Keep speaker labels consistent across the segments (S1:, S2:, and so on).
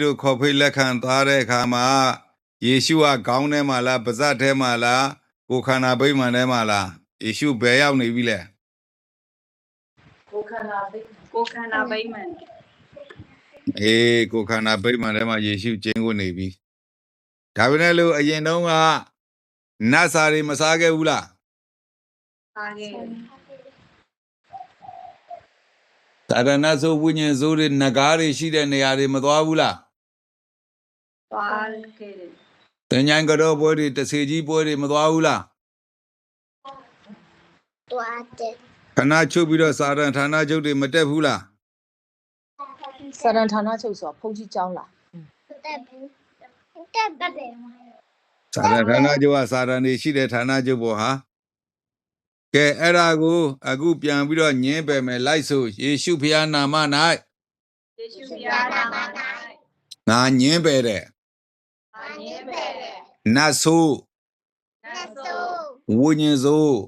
S1: တို့ခေါ်ဖိတ်လက်ခံသွားတဲ့အခါမှာယေရှုကခေါင်းထဲမှာလားပါးစပ်ထဲမှာလားကိုယ်ခန္ဓာဗိမာန်ထဲမှာလားယေရှုဘယ်ရောက်နေပြီလဲ
S2: ကိုခန္ဓာဘိကိုခန္ဓာဗိမာန်
S1: အေးကိုယ်ခန္ဓာဗိမာန်ထဲမှာယေရှုကျင်းကိုနေပြီဒါပေမဲ့လို့အရင်တုန်းကနတ်စာတွေမစားခဲ့ဘူးလား
S2: ပါခဲ့
S1: သာရဏဆိုဝိညာဉ်ဆိုးတွေနဂါးတွေရှိတဲ့နေရာတွေမသွားဘူးလား
S2: ပါခဲ့တယ်
S1: တင်ញိုင်းကတော့ပွဲတွေတဆေကြီးပွဲတွေမသွားဘူးလား
S3: တွားတယ်
S1: ခဏချုပ်ပြီးတော့စာရန်ဌာနချုပ်တွေမတက်ဘူးလား
S4: စာရန်ဌာနချုပ်ဆိုတာဖုန်ကြီးကျောင်းလား
S3: တက်ဘူးတက်တက်တယ်
S1: စာရန်ဌာနချုပ်ကစာရန်တွေရှိတဲ့ဌာနချုပ်ပေါ်ဟာကဲအဲ့ဒါကို အခုပြန်ပြီးတော့ညင်းပယ်မယ်လိုက်ဆိုယေရှုဖျားနာမ၌
S2: ယေရှုဘုရားနာမ၌
S1: ငါညင်းပယ်တဲ့
S2: အာညင်းပဲတဲ့
S1: နတ်ဆိုး
S2: နတ်ဆိုး
S1: ဝိညာဉ်ဆိုး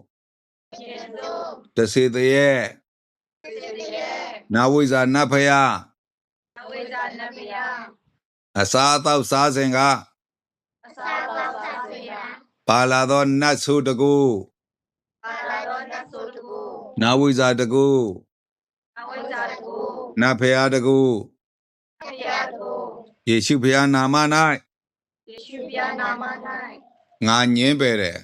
S2: ယေဆိုး
S1: တဆေတရဲ့
S2: သေတဲ့ရဲ့
S1: နာဝိဇာနတ်ဖျား
S2: အဝိဇ္ဇာနတ်ဘုရား
S1: အစာအသောက်စားစဉ်က
S2: အစာတော်သာစေယ
S1: ပါလာသောနတ်ဆိုးတကူ
S2: ပါလာတော်နတ်ဆိုးတကူ
S1: နာဝိဇာတကူ
S2: အဝိဇ္ဇာတကူ
S1: နတ်ဖျားတကူ
S2: ဘုရားတကူ
S1: ယေရှုဖျားနာမ၌
S2: ယေ ရှုဘုရားနာမ၌
S1: ငါညင်းပယ်တဲ့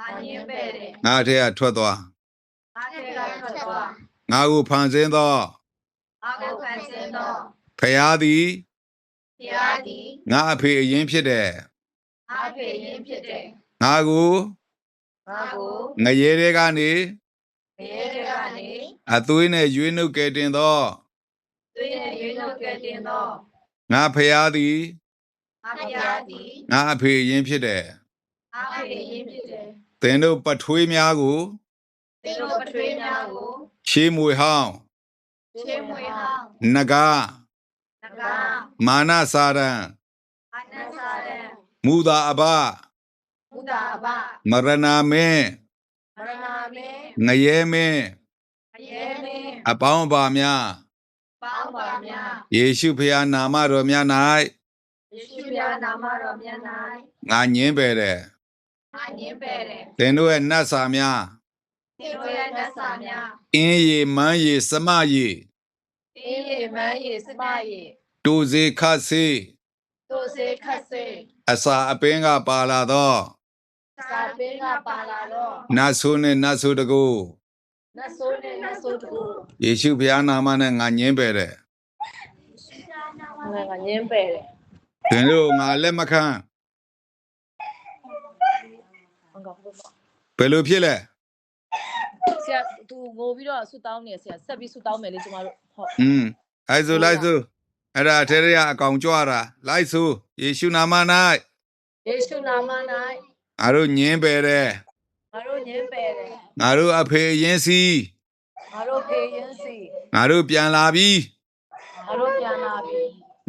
S2: အာညင်းပဲတဲ့
S1: ငါထဲကထွက်သွား
S2: အာထေကထွက်သွား
S1: ငါကိုဖန်ဆင်းသော
S2: အာကိုဖန်ဆင်းသော
S1: ဖျားသည်
S2: ဘုရားသည်
S1: ငါအဖေအရင်ဖြစ်တယ်
S2: အာဖေရင်ဖြစ်တဲ့
S1: ငါကို
S2: ငါကို
S1: ငရေတွေကနေ
S2: ဘရဲတွေကနေ
S1: အသွေးနဲ့ရွေးနှုတ်ကယ်တင်သော
S2: သွေးနဲ့ရွေးနှုတ်ကဲ့တင်သော
S1: ငါဖျားသည်
S2: အာဘုရားသည်
S1: ငါအဖေအရင်ဖြစ်တယ်
S2: အာဖေရင်ဖြစ်တယ်
S1: သင်တို့ပထွေးများကို
S2: သင်တို့ပထွေးများကို
S1: ရှေးမွေဟောင်း
S2: ချေမွေဟောင်း
S1: နဂါ
S2: နဂါ
S1: မာနစာရံ
S2: အနန္စာရံ
S1: မူသာအဘ
S2: ဘုဒ္ဓအဘ
S1: မရဏမင်း
S2: မရဏမေ
S1: ငရဲမင်း
S2: အယေမေ
S1: အပေါင်းအပါများ
S2: ပေါင်းပါများ
S1: ယေရှုဖျားနာမတော်များ
S2: ယေ ရှုဘုရားနာမတော်မြတ်၌
S1: ငါညင်းပယ်တယ်၌
S2: အာညင်းပဲ့တယ်
S1: သင်တို့ရဲ့နတ်စာများ
S2: သင်တို့ရဲ့နတ်စာများ
S1: အင်းရီမန်းရီစမရီ
S2: အေးရေမန်းရေစမရေ
S1: တူစီခတ်စီ
S2: တို့စေခတ်စေ
S1: အစာအပင်းကပါလာသော
S2: စာပင်းကပါလာတော့
S1: နတ်ဆိုးနဲ့နတ်ဆိုးတကူ
S2: နတ်ဆိုးနဲ့နတ်ဆိုးတူ
S1: ယေရှုဖျားနာမနဲ့ငါညင်းပယ်တယ်
S4: ငါကညင်းပဲ့တယ်
S1: သင်တို့ငါလက်မခံ
S4: ဟုတ်ကဲ့ဟုတ်ပါ
S1: ဘယ်လိုဖြစ်လဲ
S4: ဆရာသူငိုပြီးတော့ဆူတောင်းနေဆရာဆက်ပြီးဆူတောင်းမယ်လေကျမတို့ဟုတ်
S1: อืมအဲ့ဆိုလိုက်ဆိုအဲ့ဒါအထဲရအကောင်ကြွတာလိုက်ဆိုယေရှုနာမ၌
S4: ယေရှုနာမ၌
S1: ငါတို့ညင်းပယ်တယ်
S4: ငါတို့ညင်းပဲ့တယ်
S1: ငါတို့အဖေအရင်စီ
S4: ငါတို့ဖေရင်စီ
S1: ငါတို့ပြန်လာပြီ
S4: ငါတို့ပြန်လာပြီ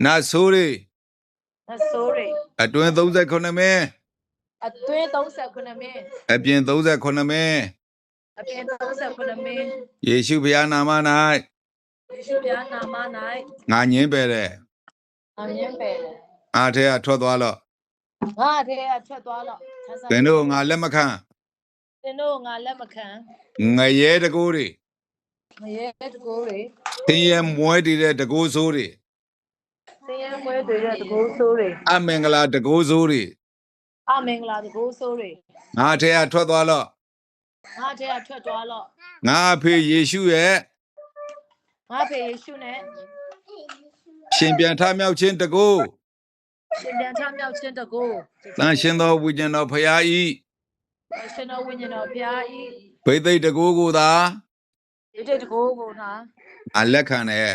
S1: နတ်ဆိုးတွေ
S4: နတ်ဆိုးတွေ
S1: အတွင်း39မင်း
S4: အတွင်း39မင်း
S1: အပြင်39မင်း
S4: အပြင်39မင်း
S1: ယေရှုဖျားနာမ၌
S4: ယေရှုဗျာနာမ၌
S1: ငါညင်းပယ်တယ်
S4: ငါညင်းပဲ့တယ်
S1: အားထဲကထွက်သွားတော့
S4: ငါထဲကထွက်သွားတော့ဆန်းဆန်း
S1: သင်တို့ငါလက်မခံ
S4: သင်တို့ငါလက်မခံ
S1: ငရဲတကိုးတွေ
S4: ငရဲတကိုးတွေ
S1: သင်ရဲ့မွဲတည်တဲ့တကိုးဆိုးတွေ
S4: သ င်ရမွဲတွေတဲ့တကိုးဆိုးတွေ
S1: အမင်္ဂလာတကိုးဆိုးတွေ
S4: အမင်္ဂလာတကိုးဆိုးတွေ
S1: ငါထဲကထွက်သွားတော့
S4: ငါထဲကထွက်သွားတော့
S1: ငါအဖေယေရှုရဲ့
S4: ငါဖေယေရှုနဲ့
S1: ရှင်ပြန်ထမြောက်ခြင်းတကိုး
S4: ရှင်ပြန်ထမြောက်ခြင်းတကိုး
S1: တန်ရှင်သောဝိညာဉ်တော်ဖရာဤ
S4: ရှင်တော်ဝိညာဉ်တော်ဘုရားဤ
S1: ဘိသိက်တကိုးကိုသာ
S4: ဒီတဲ့တကိုးကိုနာ
S1: အလက်ခံတယ်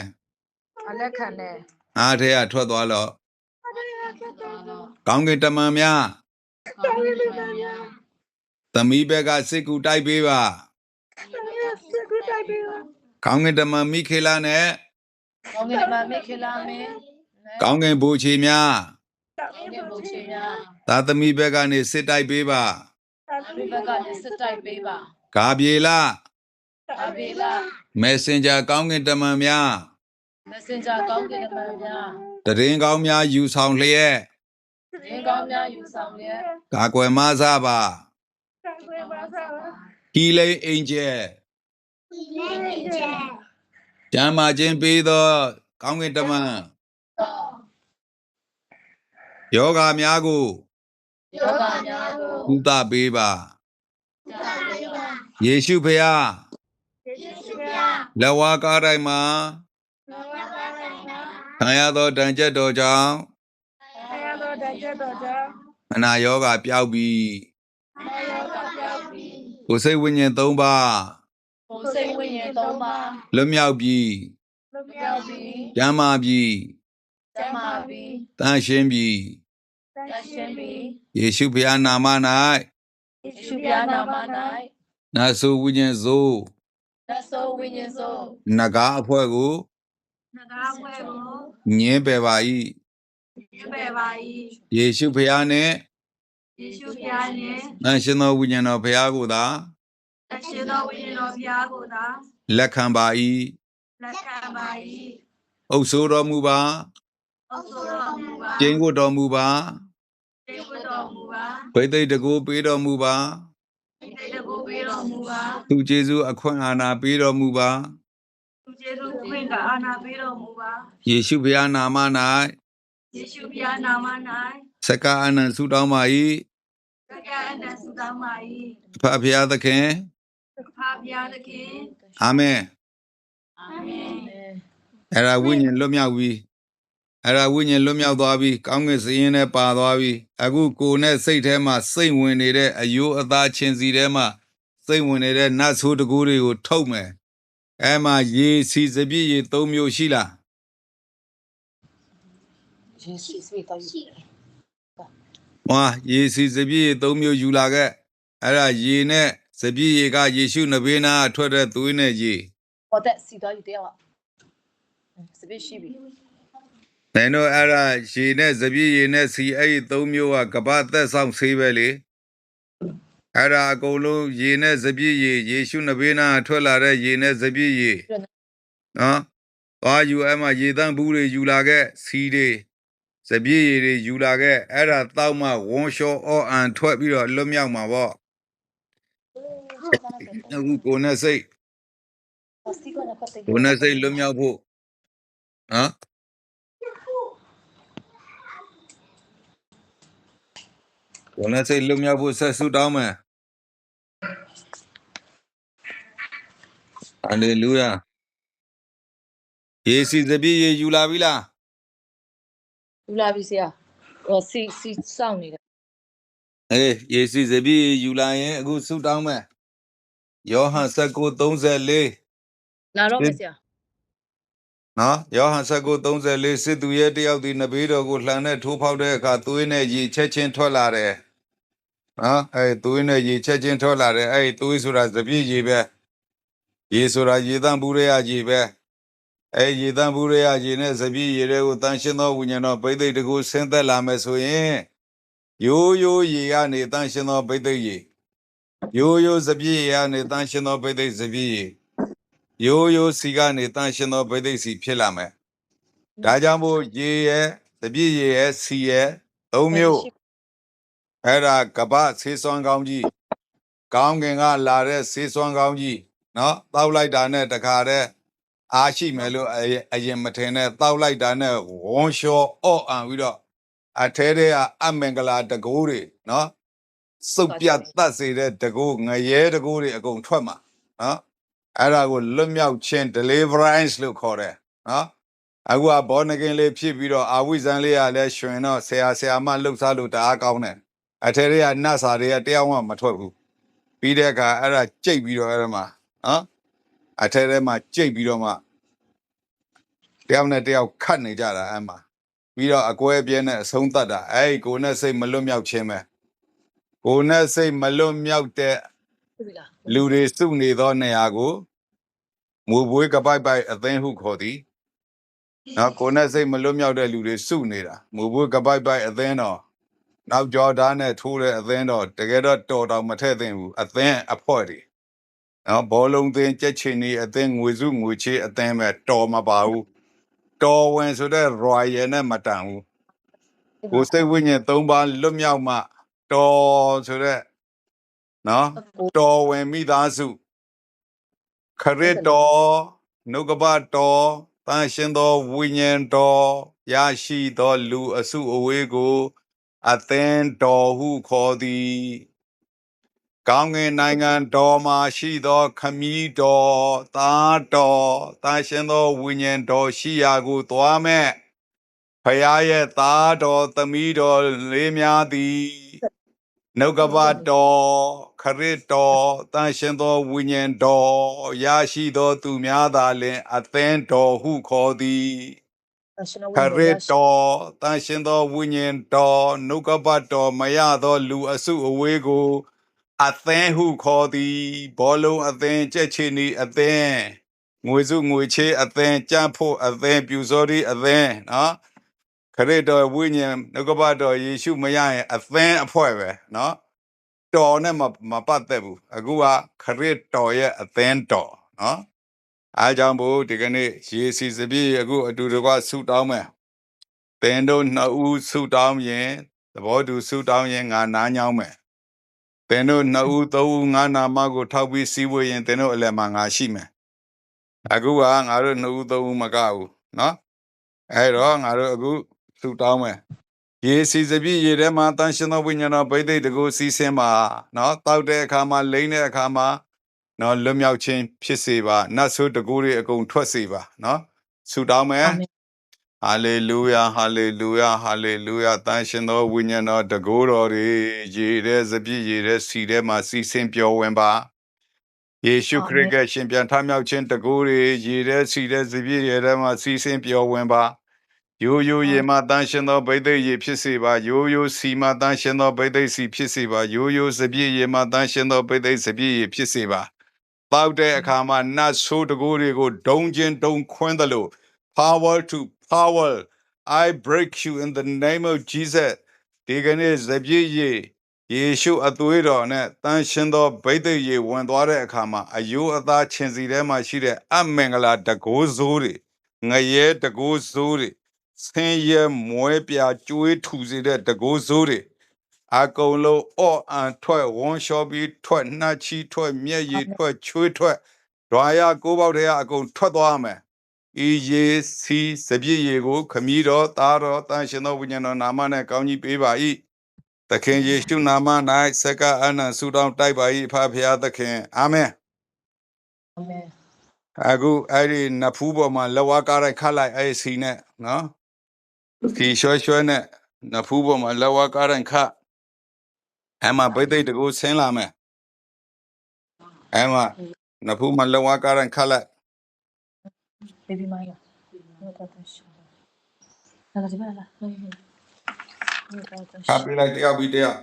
S4: အလက်ခံတဲ့
S1: ငါထဲကထွက်သွားတော့ကောင်းကင်တမန်များ
S4: ကောင်းကင်ဘုရား
S1: သမီးဘက်ကစစ်ကူတိုက်ပေးပါ
S4: စကုတိုက်ပေးပါ
S1: ကောင်းကင်တမန်မိခေလာနဲ့
S4: ကောင်းကင်တမန်မိခေလာမင်း
S1: ကောင်းကင်ဘူချီများ
S4: ကောင်းကင်ဘုရားများ
S1: သာသမီဘက်ကနေစစ်တိုက်ပေးပါ
S4: ဒီဘက်ကလည်းစစ်တိုက်ပေးပါ
S1: ဂါပြေလာ
S4: အဘေလာ
S1: မက်ဆင်ဂျာကောင်းကင်တမန်များ
S4: messenger ကောင်းကင်တမန်များ
S1: တရင်ကောင်းများယူဆောင်လျက်တ
S4: ရင်ကောင်းများယူဆောင်လျက်
S1: ကာကွယ်မဆပါ
S3: ကာကွယ်မဆပါ
S1: ကီလိန်အင်ဂျယ်
S3: ကီလိန်
S1: အင်ဂျယ်ဓမ္မချင်းပေးသောကောင်းကင်တမန်ယောဂများကို
S4: ယောဂများကို
S1: ကုသပေးပါကုသပေးပါယေရှုဖះယေရှုဖះလဝါကားတိုင်းမှာ ခံရသောတန်ကြပ်တော်ကြောင့်အနာယောဂပျောက်ပြီးကိုယ်စိတ်ဝိညာဉ်၃ပါး
S4: ဘုံစိတ်ဝိညာဉ်သုံးပါး
S1: လွတ်မြောက်ပြီး
S4: လွတ်မြောက်ပြီး
S1: ကျမ်းမာပြီး
S4: ကျမ်းမာပြီး
S1: တန်ရှင်းပြီး
S4: တန်ရှင်းပြီး
S1: ယေရှုဖျားနာမ၌
S4: ယေရှုပြားနာမ၌
S1: နတ်ဆိုဝိညာဉ်စိုး
S4: သတ်ဆိုဝိညာဉ်စုံ
S1: နဂါအဖွဲ့ကို
S2: နဂါဝဲကို
S1: ညင်းပယ်ပါ၏
S2: ပြပယ်ပါ၏
S1: ယေရှုဖျားနှင့်
S2: ယေရှုဖျားနှင့်
S1: တန်ရှင်သောဝိညာဉ်တော်ဖျားကိုသာ
S2: တရှိသောဝိညာဉ်တော်ဖျားကိုသာ
S1: လက်ခံပါ၏
S2: လက်ခံပါ
S1: အုပ်ဆိုးတော်မူပါ၏
S2: အဆိုတော်မူပါ
S1: ကျင်းကိုတော်မူပါ
S2: တေဝတော်မူပါ
S1: ဘိသိက်တကူပေးတော်မူပါ
S2: တေတကူပေးတော်မူပါ
S1: သူကျေးဇူးအခွင့်အာဏာပေးတော်မူပါ
S2: သူကျေးဇူးခွင့်ကအာနာပေးတော်မူပါ
S1: ယေရှုဖျားနာမ၌
S2: ယေရှုဖျားနာမ၌
S1: စက္ကအနန္တဆုတောင်းပါ၏
S2: သက္ကအနန္တသုတောင်းပါ၏
S1: အဖဖျားသခင်
S2: ဖာဖျားသခင်
S1: အာမင်
S2: အာမင်
S1: အဲ့ဒါဝိညာဉ်လွတ်မြောက်ပြီးအဲ့ဒါဝိညာဉ်လွတ်မြောက်သွားပြီးကောင်းကင်စရင်နဲ့ပါသွားပြီးအခုကိုယ်နဲ့စိတ်ထဲမှာစိတ်ဝင်နေတဲ့အယိုးအသားချင်းစီထဲမှာစိတ်ဝင်နေတဲ့နတ်ဆိုးတကူတွေကိုထုတ်မယ် အဲ့မှာရေစီစပြည့်ရေ၃မျိုးရှိလား
S4: ယေရှုစိတ်တော်ယူ
S1: ဟွာရေစီစပြည့်ရေ၃မျိုးယူလာခဲ့အဲ့ဒါရေနဲ့စပြည့်ရေကယေရှုနဘေးနာကထွက်တဲ့သွေးနဲ့ရေ
S4: ဟောတဲ့စီတော်ယူတရားစပစ်ရှိပြီ။
S1: နိုင်တော့အဲ့ဒါရေနဲ့စပြည့်ရေနဲ့စီအဲ့ဒီသုံးမျိုးကကပ္ပသက်ဆောင်ဆေးပဲလေ။ အဲ့ဒါအကုန်လုံးရေနဲ့စပြည့်ရေယေရှုနဘေးနာကထွက်လာတဲ့ရေနဲ့စပြည့်ရေနော်။သွားယူအဲ့မှာရေတန်းဘူးတွေယူလာခဲ့စီတွေစပြည့်ရေတွေယူလာခဲ့အဲ့ဒါတောက်မှဝန်းလျှောအော့အန်ထွက်ပြီးတော့လွတ်မြောက်မှာပေါ့။အခုကိုယ်နဲ့စိတ်
S4: စီကောနာဖတ်တဲ့
S1: ကိုယ်နဲ့စိတ်လွတ်မြောက်ဖို့နော်ကိုယ်နဲ့စိတ်လွတ်မြောက်ဖို့ဆက်ဆုတောင်းမယ် ဟာလေလုယာယေစီသပြည့်ရေယူလာပြီလား
S4: ယူလာပြီဆရာဟောစီစီစောင့်နေတယ်
S1: အေးယေစီသပြည့်ရေယူလာရင်အခုဆုတောင်းမယ်ယောဟန်19:34
S4: လာတော့မယ်ဆရာ
S1: နော်ယောဟန်19:34စစ်သူရဲ့တယောက်ဒီနဘေးတော်ကိုလှန်နဲ့ထိုးဖောက်တဲ့အခါသွေးနဲ့ရေချက်ချင်းထွက်လာတယ်နော်အဲသွေးနဲ့ရေချက်ချင်းထွက်လာတယ်အဲသွေးဆိုတာသပြည့်ရေပဲ ရေဆိုတာရေတန့်ဘူးရဲရေပဲအဲရေတန့်ဘူးရဲရေနဲ့သပြည့်ရေတွေကိုတန်ရှင်းသောဝိညာဉ်တော်ဗိသိက်တကူဆင်းသက်လာမယ်ဆိုရင်ရိုးရိုးရေကနေတန်ရှင်းသောဗိသိက်ရေရိုးရိုးသပြည့်ရေကနေတန်ရှင်းသောဗိသိက်သပြည့်ရေရိုးရိုးစီကနေတန်ရှင်သောဗိသိက်စီဖြစ်လာမယ်။ဒါကြောင့်မို့ရေရဲ့တပြည့်ရေရဲ့စီရဲ့သုံးမျိုးအဲ့ဒါကပ္ပဆေးစွမ်းကောင်းကြီးကောင်းကင်ကလာတဲ့ဆေးစွမ်းကောင်းကြီး နော်တောက်လိုက်တာနဲ့တခါတည်းအားရှိမယ်လို့အရင်အရင်မထင်နဲ့တောက်လိုက်တာနဲ့ဝန်းလျှောအော့အံပြီးတော့အထဲထဲကအမင်္ဂလာတကိုးတွေနော်စုပ်ပြတ်တတ်စေတဲ့တကိုးငရဲတကိုးတွေအကုန်ထွက်မှာနော်အဲ့ဒါကိုလွတ်မြောက်ခြင်း deliverance လို့ခေါ်တယ်နော်အခုကဘောနကင်လေးဖြစ်ပြီးတော့အာဝိဇန်လေးကလည်းရှင်တော့ဆရာဆရာမလှုပ်ရှားလို့တအားကောင်းတယ်အထက်တွေကနတ်စာတွေကတရားမှမထွက်ဘူးပြီးတဲ့အခါအဲ့ဒါကြိတ်ပြီးတော့အဲ့ဒါမှာ နော်အထက်ထဲမှာကြိတ်ပြီးတော့မှတယောက်နဲ့တယောက်ခတ်နေကြတာအဲ့မှာပြီးတော့အကွဲအပြဲနဲ့အဆုံးသတ်တာအဲ့ဒီကိုယ်နဲ့စိတ်မလွတ်မြောက်ခြင်းပဲကိုယ်နဲ့စိတ်မလွတ်မြောက်တဲ့
S4: ဟုတ်ပြီလား
S1: လူတွေစုနေသောနေရာကိုမူပွေးကပိုက်ပိုက်အသင်းဟုခေါ်သည်နော်ကိုယ်နဲ့စိတ်မလွတ်မြောက်တဲ့လူတွေစုနေတာမူပွေးကပိုက်ပိုက်အသင်းတော်နောက်ကြောဓာတ်နဲ့ထိုးတဲ့အသင်းတော်တကယ်တော့တော်တော်မထည့်သင့်ဘူးအသင်းအဖွဲ့တွေ နော်ဘောလုံးသင်းကြက်ချင်နေအသင်းငွေစုငွေချေးအသင်းပဲတော်မပါဘူးတော်ဝင်ဆိုတဲ့ royal နဲ့မတန်ဘူးကိုယ်စိတ်ဝိညာဉ်၃ပါးလွတ်မြောက်မှတော်ဆိုတဲ့နော်တော်ဝင်မိသားစုခရစ်တော်နှုတ်ကပတော်တန်ရှင်သောဝိညာဉ်တော်ရရှိသောလူအစုအဝေးကိုအသင်းတော်ဟုခေါ်သည် ကောင်းကင်နိုင်ငံတော်မှာရှိသောခမည်းတော်သားတော်တာရှင်သောဝိညာဉ်တော်ရှိရာကိုသွားမဲ့ဖရာရဲ့သားတော်သမီးတော်လေးများသည်နှုတ်ကပတော်ခရစ်တော်တာရှင်သောဝိညာဉ်တော်ရရှိသောသူများသာလျှင်အသင်းတော်ဟုခေါ်သည်ခရစ်တော်တန်ရှင်သောဝိညာဉ်တော်နှုတ်ကပတ်တော်မရသောလူအစုအဝေးကို အသင်းဟုခေါ်သည်ဘောလုံးအသင်းကြက်ချီနီအသင်းငွေစုငွေချေးအသင်းကြံ့ဖို့အသင်းပြူစောတိအသင်းနော်ခရစ်တော်ဝိညာဉ်နှုတ်ကပတ်တော်ယေရှုမရရင်အသင်းအဖွဲ့ပဲနော်တော်နဲ့မမပတ်သက်ဘူးအခုကခရစ်တော်ရဲ့အသင်းတော်နော်အားကြောင့်ဘို့ဒီကနေ့ယေစီစပြည့်အခုအတူတကွဆုတောင်းမယ်သင်တို့နှစ်ဦးဆုတောင်းရင်သဘောတူဆုတောင်းရင်ငါနားညောင်းမယ် သင်တို့နှစ်ဦးသုံးဦးငါးနာမကိုထောက်ပြီးစီးပွေရင်သင်တို့အလယ်မှာငါရှိမယ်အခုကငါတို့နှစ်ဦးသုံးဦးမကဘူးနော်အဲ့တော့ငါတို့အခုလှူတောင်းမယ်ရေစီစပြည့်ရေထဲမှာတန်ရှင်သောဝိညာဉ်တော်ဘိသိက်တကူစီးဆင်းပါနော်တောက်တဲ့အခါမှာလိမ့်တဲ့အခါမှာနော်လွတ်မြောက်ခြင်းဖြစ်စေပါနတ်ဆိုးတကူတွေအကုန်ထွက်စေပါနော်ဆူတောင်းမယ် ဟာလေလုယာဟာလေလုယာဟာလေလုယာတန်ရှင်သောဝိညာဉ်တော်တကိုးတော်တွေရေတဲ့စပြည့်ရေတဲ့စီထဲမှာစီစင်ပျော်ဝင်ပါယေရှုခရစ်ကရှင်ပြန်ထမြောက်ခြင်းတကိုးတွေရေတဲ့စီတဲ့စပြည့်ရေထဲမှာစီစင်ပျော်ဝင်ပါယိုယိုရေမှာတန်ရှင်သောဗိသိက်ရေဖြစ်စေပါယိုယိုစီမှာတန်ရှင်သောဗိသိက်စီဖြစ်စေပါယိုယိုစပြည့်ရေမှာတန်ရှင်သောဗိသိက်စပြည့်ရေဖြစ်စေပါတောက်တဲ့အခါမှာနတ်ဆိုးတကိုးတွေကိုဒုံချင်းဒုံခွင်းသလို power to power I break you in the name of Jesus ဒီကနေ့ဇပြည့်ရေယေရှုအသွေးတော်နဲ့တန်ရှင်သောဗိသိက်ရေဝင်သွားတဲ့အခါမှာအယိုးအသားချင်းစီထဲမှာရှိတဲ့အမင်္ဂလာတကိုးစိုးတွေငရဲတကိုးစိုးတွေဆင်းရဲမွဲပြာကျွေးထူစေတဲ့တကိုးစိုးတွေအကုန်လုံးအော့အန်ထွက်ဝန်းလျှော်ပြီးထွက်နှက်ချီထွက်မျက်ရည်ထွက်ချွေးထွက်ဒွာရကိုးပေါက်တွေကအကုန်ထွက်သွားမယ် ဤယေစီစပြည့်ရေကို ခမည်းတော်သားတော်တန်ရှင်သောဝိညာဉ်တော်နာမနဲ့ကောင်းကြီးပေးပါ၏သခင်ယေရှုနာမ၌စက္ကအနန္တဆုတောင်းတိုက်ပါ၏ဖဖရာသခင်အာမင်
S4: အာမင်
S1: အခုအဲ့ဒီနဖူးပေါ်မှာလက်ဝါးကားလိုက်ခတ်လိုက်အဲ့ဒီစီနဲ့နော်စီရွှဲရွှဲနဲ့နဖူးပေါ်မှာလက်ဝါးကားလိုက်ခတ်အဲ့မှာဗိသိက်တကူဆင်းလာမယ်အဲ့မှာနဖူးမှာလက်ဝါးကားလိုက်ခတ်လိုက်
S4: baby maya ဟုတ်တာတရှိလာလာဒီပါလာဟုတ်ဟုတ်တာတ
S1: ခတ်
S4: ရှိ
S1: ပေးလိုက်တယောက်ပြီးတယောက်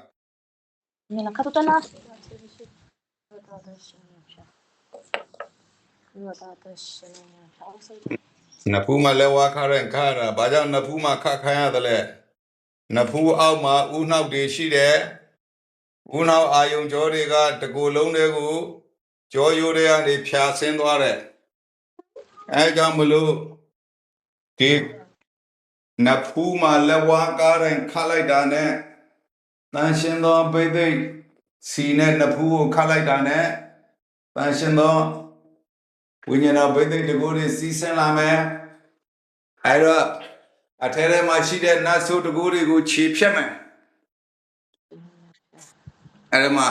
S4: နေလာခတ်တော့လားဟုတ်တာတရှိဟုတ်တာတရှိအောင်စိတ်
S1: နဖူးမှာလက်ဝါးခါရင်ခါရတာဘာကြောင့်နဖူးမှာခတ်ခိုင်းရတယ်လဲနဖူးအောက်မှာဥနှောက်တွေရှိတယ်ဥနှောက်အာယုံကြောတွေကတကူလုံးတွေကိုကြောရိုးတွေကနေဖြာဆင်းသွားတယ် အဲကြောင့်မလို့ဒီနဖူးမှာလက်ဝါးကားရင်ခတ်လိုက်တာနဲ့တန်ရှင်သောဘိသိက်စီနဲ့နဖူးကိုခတ်လိုက်တာနဲ့တန်ရှင်သောဝိညာဉ်တော်ဘိသိက်တကူတွေစီးဆင်းလာမယ်အဲ့တော့အထဲထဲမှာရှိတဲ့နတ်ဆိုးတကူတွေကိုခြေဖြတ်မယ်အဲ့ဒါမှ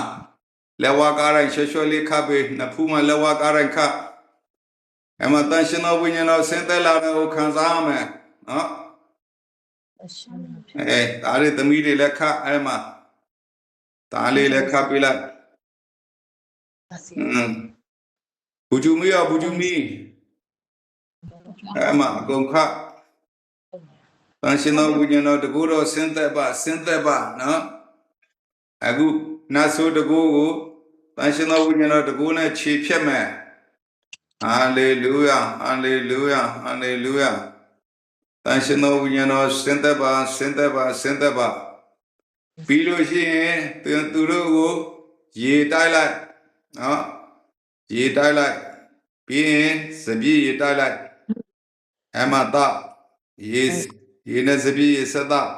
S1: လက်ဝါးကားတိုင်းရွှဲရွှဲလေးခပ်ပြီးနဖူးမှာလက်ဝါးကားတိုင်းခပ် အဲ့မှာတန်ရှင်သောဝိညာဉ်တော်ဆင်းသက်လာတဲ့ကိုခံစားရမယ်နော်
S4: တရှိ
S1: အဲဒါလေးသမီးတွေလည်းခပ်အဲ့မှာဒါလေးလည်းခပ်ပြီးလိုက်
S4: ပါစီ
S1: อืมဘူဂျူမီရောဘူဂျူမီအဲ့မှာအကုန်ခပ်တန်ရှင်သောဝိညာဉ်တော်တကူတော်ဆင်းသက်ပါဆင်းသက်ပါနော်အခုနတ်ဆိုးတကူကိုတန်ရှင်သောဝိညာဉ်တော်တကူနဲ့ခြေဖြတ်မယ် ဟာလေလုယာဟာလေလုယာဟာလေလုယာတန်ရှင်သောဝိညာဉ်တော်ဆင်းသက်ပါဆင်းသက်ပါဆင်းသက်ပါပြီးလို့ရှိရင်သူသူတို့ကိုရေတိုက်လိုက်နော်ရေတိုက်လိုက်ပြီးရင်စပြည့်ရေတိုက်လိုက်အမတာရေရေနဲ့စပြည့်ရေဆက်တော့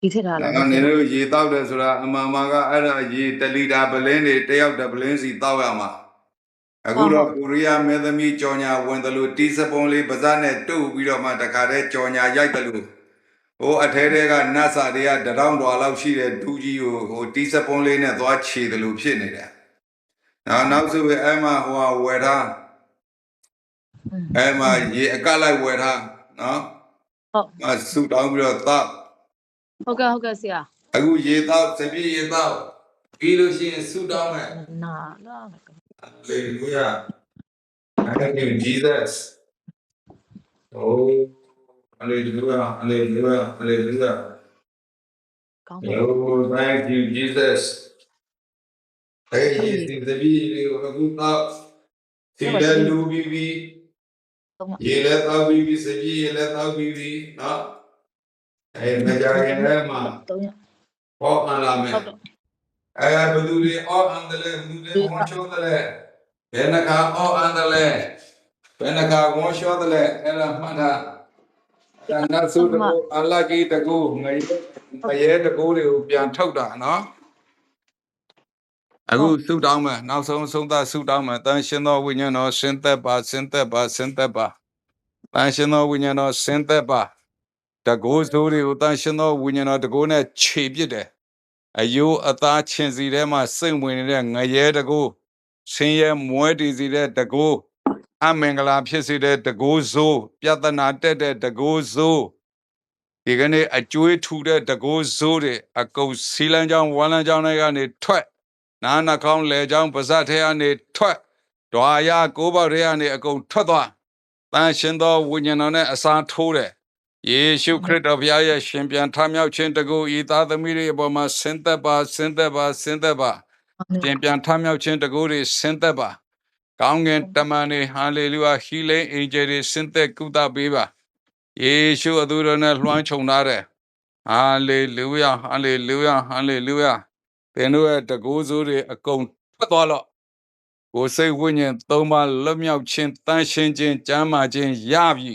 S4: ဒီထက်ထားလား
S1: ငါနေလို့ရေတောက်တယ်ဆိုတာအမှန်မှန်ကအဲ့ဒါရေတလီတာပလင်းတွေတယောက်တစ်ပလင်းစီတောက်ရမှာ အခုတော့ကိုရီးယားမင်းသမီးကြော်ညာဝင်တယ်လို့တီးစပုံးလေးပါးစပ်နဲ့တုပ်ပြီးတော့မှတခါတည်းကြော်ညာရိုက်တယ်လို့ဟိုအထဲထဲကနတ်စာတွေကတရောင်းတော်လောက်ရှိတဲ့ဒူးကြီးကိုဟိုတီးစပုံးလေးနဲ့သွားခြေတယ်လို့ဖြစ်နေတယ်နောက်နောက်ဆိုရင်အဲ့မှာဟိုဟာဝယ်ထား
S4: อืม
S1: အဲ့မှာရေအကလိုက်ဝယ်ထားနော်
S4: ဟုတ်
S1: အဆူတောင်းပြီးတော့တောက်
S4: ဟုတ်ကဲ့ဟုတ်ကဲ့ဆရာ
S1: အခုရေတောက်စပြည့်ရေတောက်ပြီးလို့ရှိရင်ဆူတောင်းမယ်
S4: နာလာ
S1: Hallelujah. Thank you, Jesus. Oh, hallelujah, hallelujah, hallelujah.
S4: ကောင်းတယ်
S1: Oh, thank you, Jesus. Hey, Jesus, the baby, အခုတော့ဒီလည်းလူဘီဘီရေလည်းတော့ဘီဘီစကြီးရေလည်းတော့ဘီဘီနော်အဲမကြခင်လည်းမှာ
S4: သုံးရ
S1: ဟော အလာမယ်
S4: ဟုတ်တော့
S1: အဲဘယ်သူတွေအော်အန်တယ်လဲဘယ်သူတွေဝန်ချိုးတယ်လဲဘယ်နှခါအော်အန်တယ်လဲဘယ်နှခါဝန်ချိုးတယ်လဲအဲ့ဒါမှတ်တာဒါနတ်ဆုတကူအလ္လာကြီးတကူငရေငရဲတကူတွေကိုပြန်ထုတ်တာနော်အခုဆုတောင်းမယ်နောက်ဆုံးဆုံးသက်ဆုတောင်းမယ်တန်ရှင်သောဝိညာဉ်တော်ဆင်းသက်ပါဆင်းသက်ပါဆင်းသက်ပါတန်ရှင်သောဝိညာဉ်တော်ဆင်းသက်ပါတကူဆိုးတွေကိုတန်ရှင်သောဝိညာဉ်တော်တကူနဲ့ခြေပစ်တယ် အယိုးအသားချင်းစီထဲမှာစိတ်ဝင်နေတဲ့ငရဲတကူဆင်းရဲမွဲတည်စီတဲ့တကူအမင်္ဂလာဖြစ်စေတဲ့တကူဇိုးပြဿနာတက်တဲ့တကူဇိုးဒီကနေ့အကျွေးထူတဲ့တကူဇိုးတွေအကုန်စီလန်းချောင်းဝါလန်းချောင်းတွေကနေထွက်နာနာကောင်းလေချောင်းပါဇက်ထဲကနေထွက်ဒွာရကိုးပေါက်ထဲကနေအကုန်ထွက်သွားတန်ရှင်သောဝိညာဉ်တော်နဲ့အစာထိုးတယ် ယေရှုခရစ်တော်ဘုရားရဲ့ရှင်ပြန်ထမြောက်ခြင်းတကူဤသားသမီးတွေအပေါ်မှာဆင်းသက်ပါဆင်းသက်ပါဆင်းသက်ပါရှင်ပြန်ထမြောက်ခြင်းတကူတွေဆင်းသက်ပါကောင်းကင်တမန်တွေဟာလေလုယာဟီလိန်အင်ဂျယ်တွေဆင်းသက်ကုသပေးပါယေရှုအသူတော်နဲ့လွှမ်းခြုံထားတယ်ဟာလေလုယာဟာလေလုယာဟာလေလုယာသင်တို့ရဲ့တကူစိုးတွေအကုန်ထွက်သွားတော့ကိုယ်စိတ်ဝိညာဉ်သုံးပါးလွတ်မြောက်ခြင်းတန်ရှင်းခြင်းကျမ်းမာခြင်းရပြီ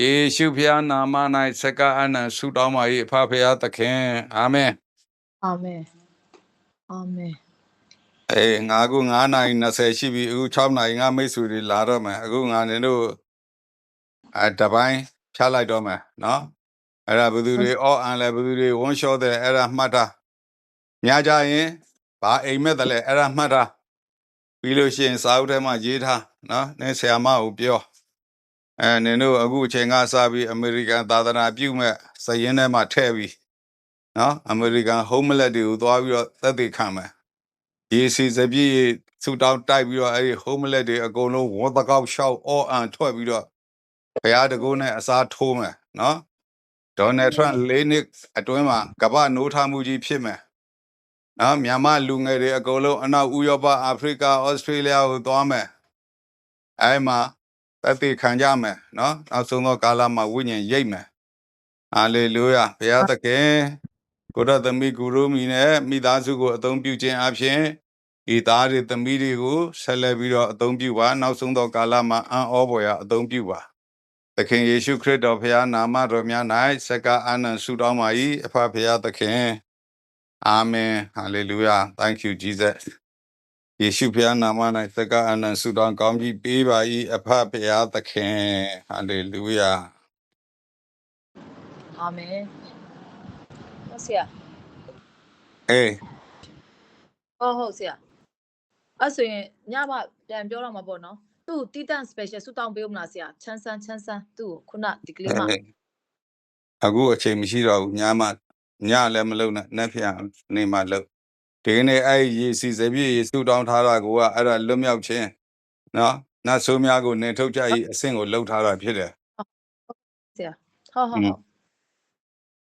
S1: ယေရှုဖျားနာမ၌စကားအနံဆုတောင်းပါ၏အဖဖျားသခင်အာမင်
S4: အာမင်အာမင်
S1: အေးငါအခု9နာရီ20ရှိပြီအခု6နာရီငါမိတ်ဆွေတွေလာတော့မယ်အခုငါနေတို့အဲတပိုင်းဖြတ်လိုက်တော့မယ်နော်အဲ့ဒါဘယ်သူတွေအော်အန်လဲဘယ်သူတွေဝန်းလျှောတယ်အဲ့ဒါမှတ်တာညကြရင်ဘာအိမ်မက်တယ်လဲအဲ့ဒါမှတ်တာပြီးလို့ရှိရင်စာအုပ်ထဲမှာရေးထားနော်နင်းဆရာမကိုပြော အဲနင်တို့အခုအချိန်ကစပြီးအမေရိကန်သာသနာပြုမဲ့စည်ရင်းထဲမှာထည့်ပြီးနော်အမေရိကန် homelet တွေကိုသွားပြီးတော့သက်သေခံမယ်ဒီစီစပြည့်စူတောင်းတိုက်ပြီးတော့အဲဒီ homelet တွေအကုန်လုံးဝတ်တကောက်ရှောက်အော်အန်ထွက်ပြီးတော့ဘုရားတကုန်းနဲ့အစားထိုးမယ်နော်ဒေါ်နယ်ထရန့်လေးနှစ်အတွင်းမှာကမ္ဘာနိုးထမှုကြီးဖြစ်မယ်နော်မြန်မာလူငယ်တွေအကုန်လုံးအနောက်ဥရောပအာဖရိကဩစတြေးလျကိုသွားမယ်အဲဒီမှာ သက်သေခံကြမယ်နော်နောက်ဆုံးသောကာလမှာဝိညာဉ်ရိပ်မယ်ဟာလေလုယာဘုရားသခင်ကိုရသမီးဂုရုမီနဲ့မိသားစုကိုအသုံးပြုခြင်းအပြင်ဤသားတွေသမီးတွေကိုဆက်လက်ပြီးတော့အသုံးပြုပါနောက်ဆုံးသောကာလမှာအံ့ဩဖွယ်ရာအသုံးပြုပါသခင်ယေရှုခရစ်တော်ဖခင်နာမတော်များ၌စက္ကအာနန်ဆုတောင်းပါ၏အဖဖခင်သခင်အာမင်ဟာလေလုယာ thank you jesus ယေရှုဖခင်နာမ၌စက္ကအာနန်ဆုတောင်းကောင်းကြီးပေးပါ၏အဖဖခင်သခင်ဟာလေလုယာ
S4: အာမင်ဟုတ်ဆရာ
S1: အေး
S4: ဟုတ်ဟုတ်ဆရာအဲ့ဆိုရင်ညမပြန်ပြောတော့မှာပေါ့နော်သူ့တီတန့် special ဆူတောင်းပေးဦးမလားဆရာချမ်းဆန်းချမ်းဆန်းသူ့ကိုခုနဒီကလေးမ
S1: အေးအခုအချိန်မရှိတော့ဘူးညမှညလည်းမလုံနဲ့နှက်ဖျံနေမှလုံ ဒီကနေ့အဲ့ဒီရေစီစပြည့်ရေစုတောင်းထားတာကိုကအဲ့ဒါလွတ်မြောက်ခြင်းနော်နတ်ဆိုးများကိုနေထုတ်ကြ၏အဆင့်ကိုလှုပ်ထားတာဖြစ်တယ်
S4: ဆရာဟုတ်ဟုတ်
S1: อืม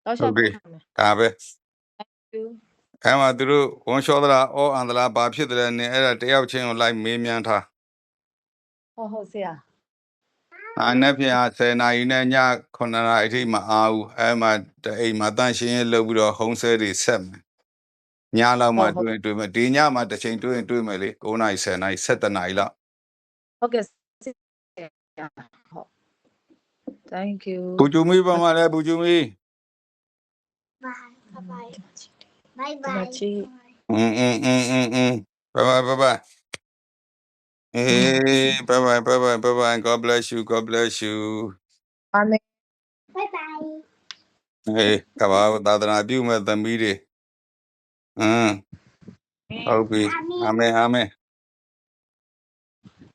S4: ဟုတ်တော့ရှာ
S1: ဟုတ်ကဲ့
S4: ပါမယ်
S1: ဒါပဲ
S4: သူ
S1: အဲ့မှာသူတို့ဝန်လျှောသလားအောအန္တလားဘာဖြစ်တယ်လဲနေအဲ့ဒါတယောက်ချင်းကိုလိုက်မေးမြန်းထား
S4: ဟုတ်ဟုတ်ဆရာ
S1: အာနှက်ဖျံ10နာရီနဲ့ည9နာရီအထိမအားဘူးအဲ့မှာတအိမ်မှာတန့်ရှင်းရေးလုပ်ပြီးတော့ဟုံးဆဲတွေဆက်မယ် ညလောက်မှတွေ့ရင်တွေ့မယ်ဒီညမှာတစ်ချိန်တွေ့ရင်တွေ့မယ်လေ9နာရီ10နာရီ17နာရီလောက်
S4: ဟုတ်ကဲ့ဆရာဟုတ်တ thank you
S1: ဘူဂျူမီပါမလဲဘူဂျူမီ
S3: Bye. Bye. Bye.
S4: ဒီမှာ
S3: Bye.
S4: ချီ
S1: อืมอืมอืมอืมอืมบายบายบายบายเอ้บายบายบายบายบายบาย God bless you God bless you
S4: အာမင်
S3: Bye. Bye.
S1: เฮ้ကဘာသာသနာပြုမဲ့သမီးတွေ ဟမ်ဟုတ်ပြီအာမင်အာမင်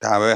S1: ဒါပဲ